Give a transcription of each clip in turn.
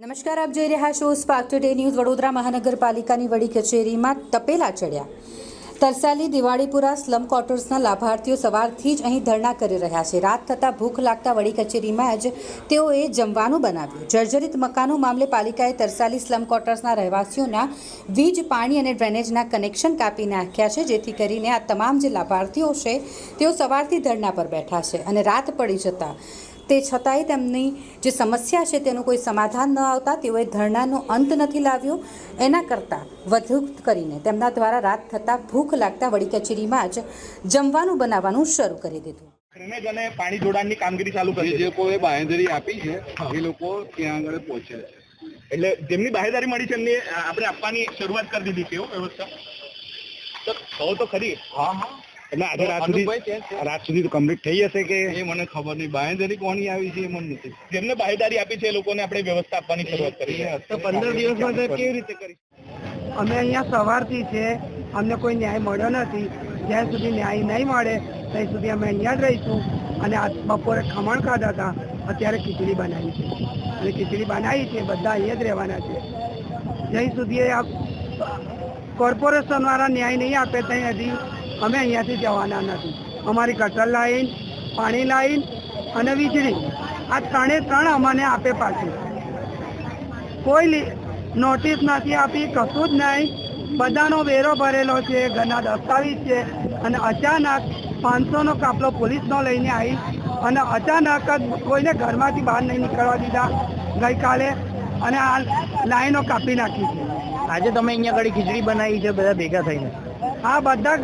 નમસ્કાર, આપ જોઈ રહ્યા છો સ્પાર્ક ટુડે ન્યૂઝ વડોદરા મહાનગરપાલિકાની વડી કચેરીમાં તપેલા ચડ્યા. તરસાલી, દિવાળીપુરા, સ્લમ ક્વાર્ટર્સના લાભાર્થીઓ સવારથી જ અહીં ધરણા કરી રહ્યા છે. રાત થતાં ભૂખ લાગતા વડી કચેરીમાં જ તેઓએ જમવાનું બનાવ્યું. જર્જરિત મકાનો મામલે પાલિકાએ તરસાલી, સ્લમ ક્વાર્ટર્સના રહેવાસીઓના વીજ, પાણી અને ડ્રેનેજના કનેક્શન કાપી નાખ્યા છે, જેથી કરીને આ તમામ જે લાભાર્થીઓ છે, તેઓ સવારથી ધરણા પર બેઠા છે. અને રાત પડી જતા તે છતાંય તેમની જે સમસ્યા છે તેનું કોઈ સમાધાન ન આવતા તેઓએ ધરણાનો અંત નથી લાવ્યો. એના કરતાં વધુ કરીને તેમના દ્વારા રાત થતાં ભૂખ લાગતા વડી કચેરીમાં જ જમવાનું બનાવવાનું શરૂ કરી દીધું. ડ્રેનેજ અને પાણી જોડાણની કામગીરી ચાલુ કરી જે લોકોએ બાંહેધરી આપી છે એ લોકો ત્યાં આગળ પહોંચ્યા છે. એટલે જેમની બાહેદારી મળી છે એમને આપણે આપવાની શરૂઆત કરી દીધી છે એવું વ્યવસ્થા? તો તો ખરી. હા હા. એટલે આજે રાત સુધી રાત સુધી તો કમ્પ્લીટ થઈ જશે કે? એ મને ખબર નહીં. બાંહેધરી કોની આવી છે એ મને નથી જેમને બાહેદારી આપી છે એ લોકોને આપણે વ્યવસ્થા આપવાની શરૂઆત કરી છે. તો પંદર દિવસમાં સાહેબ કેવી રીતે કરી અમે અહીંયા સવારથી છે અમને કોઈ ન્યાય મળ્યો નથી. જ્યાં સુધી ન્યાય નહીં મળે ત્યાં સુધી અમે અહીંયા જ રહીશું. અને આ બપોરે ખમણ ખાધા હતા અત્યારે ખીચડી બનાવી છે. અને ખીચડી બનાવી છે બધા અહીંયા જ રહેવાના છે. જ્યાં સુધી આ કોર્પોરેશનવાળા ન્યાય નહીં આપે ત્યાં હજી અમે અહીંયાથી જવાના નથી. અમારી ગટર લાઈન, પાણી લાઈન અને વીજળી. આ ત્રણે ત્રણ અમને આપે પાછું. કોઈ નોટિસ નથી આપી, કશું જ નહીં. બધાનો વેરો ભરેલો છે, ઘરના દસ્તાવેજ છે અને અચાનક પાંચસોનો કાપલો પોલીસનો લઈને આવી અને અચાનક જ કોઈને ઘરમાંથી બહાર નહીં નીકળવા દીધા. ગઈકાલે અને આ લાઈનો કાપી નાખી છે. આજે તમે અહીંયા આગળ ખીચડી બનાવી છે, બધા ભેગા થઈને. આ બધા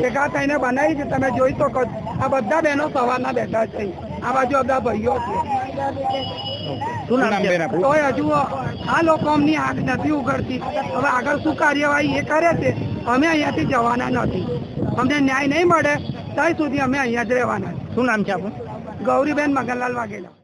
ભેગા થઈને બનાવી છે. તમે જોઈ શકો છો. આ બધા બહેનો સવારના બેઠા છે. આ બાજુ બધા ભાઈઓ છે. તોય હજુ આ લોકો અમની આંખ નથી ઉઘડતી. હવે આગળ શું કાર્યવાહી એ કરે છે? અમે અહીંયાથી જવાના નથી. અમને ન્યાય નહીં મળે ત્યાં સુધી અમે અહીંયા જ રહેવાના શું નામ છે આપણું ગૌરીબેન મગનલાલ વાઘેલા.